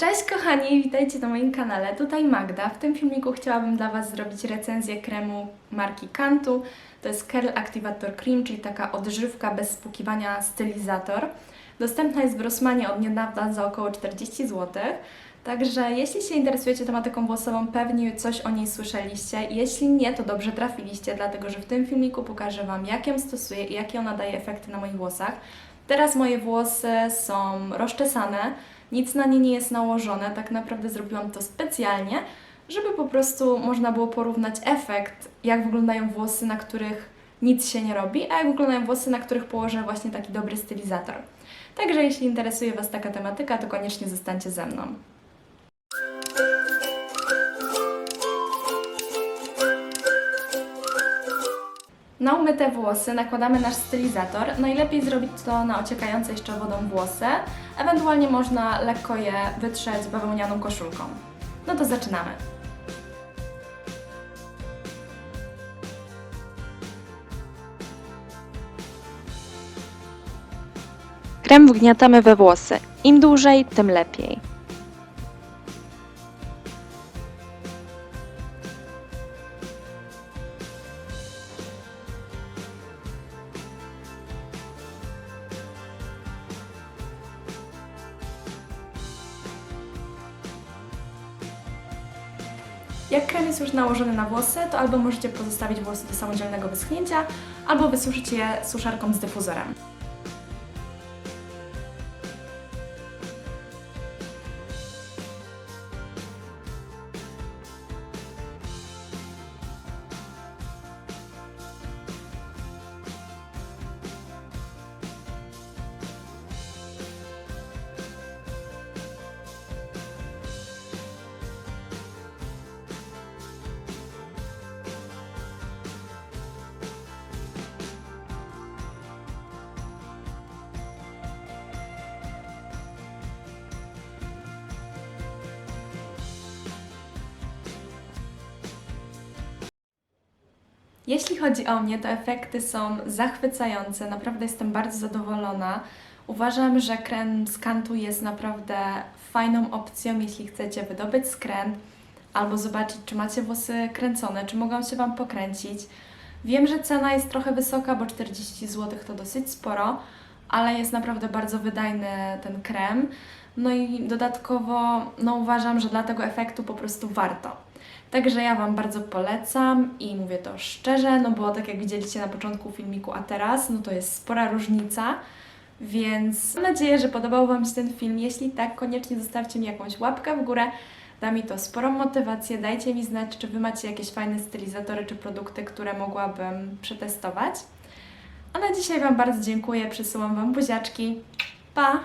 Cześć kochani, witajcie na moim kanale. Tutaj Magda. W tym filmiku chciałabym dla Was zrobić recenzję kremu marki Kantu. To jest Curl Activator Cream, czyli taka odżywka bez spłukiwania stylizator. Dostępna jest w Rossmanie od niedawna za około 40 zł. Także jeśli się interesujecie tematyką włosową, pewnie coś o niej słyszeliście. Jeśli nie, to dobrze trafiliście, dlatego że w tym filmiku pokażę Wam, jak ją stosuję i jakie ona daje efekty na moich włosach. Teraz moje włosy są rozczesane, nic na nie nie jest nałożone, tak naprawdę zrobiłam to specjalnie, żeby po prostu można było porównać efekt, jak wyglądają włosy, na których nic się nie robi, a jak wyglądają włosy, na których położę właśnie taki dobry stylizator. Także jeśli interesuje Was taka tematyka, to koniecznie zostańcie ze mną. Na umyte włosy nakładamy nasz stylizator. Najlepiej zrobić to na ociekające jeszcze wodą włosy. Ewentualnie można lekko je wytrzeć bawełnianą koszulką. No to zaczynamy. Krem wgniatamy we włosy. Im dłużej, tym lepiej. Jak krem jest już nałożony na włosy, to albo możecie pozostawić włosy do samodzielnego wyschnięcia, albo wysuszyć je suszarką z dyfuzorem. Jeśli chodzi o mnie, to efekty są zachwycające. Naprawdę jestem bardzo zadowolona. Uważam, że krem z Kantu jest naprawdę fajną opcją, jeśli chcecie wydobyć skręt albo zobaczyć, czy macie włosy kręcone, czy mogą się Wam pokręcić. Wiem, że cena jest trochę wysoka, bo 40 zł to dosyć sporo, ale jest naprawdę bardzo wydajny ten krem. No i dodatkowo no uważam, że dla tego efektu po prostu warto. Także ja Wam bardzo polecam i mówię to szczerze, no bo tak jak widzieliście na początku filmiku, a teraz, no to jest spora różnica. Więc mam nadzieję, że podobał Wam się ten film. Jeśli tak, koniecznie zostawcie mi jakąś łapkę w górę. Da mi to sporą motywację. Dajcie mi znać, czy Wy macie jakieś fajne stylizatory czy produkty, które mogłabym przetestować. A na dzisiaj Wam bardzo dziękuję. Przesyłam Wam buziaczki. Pa!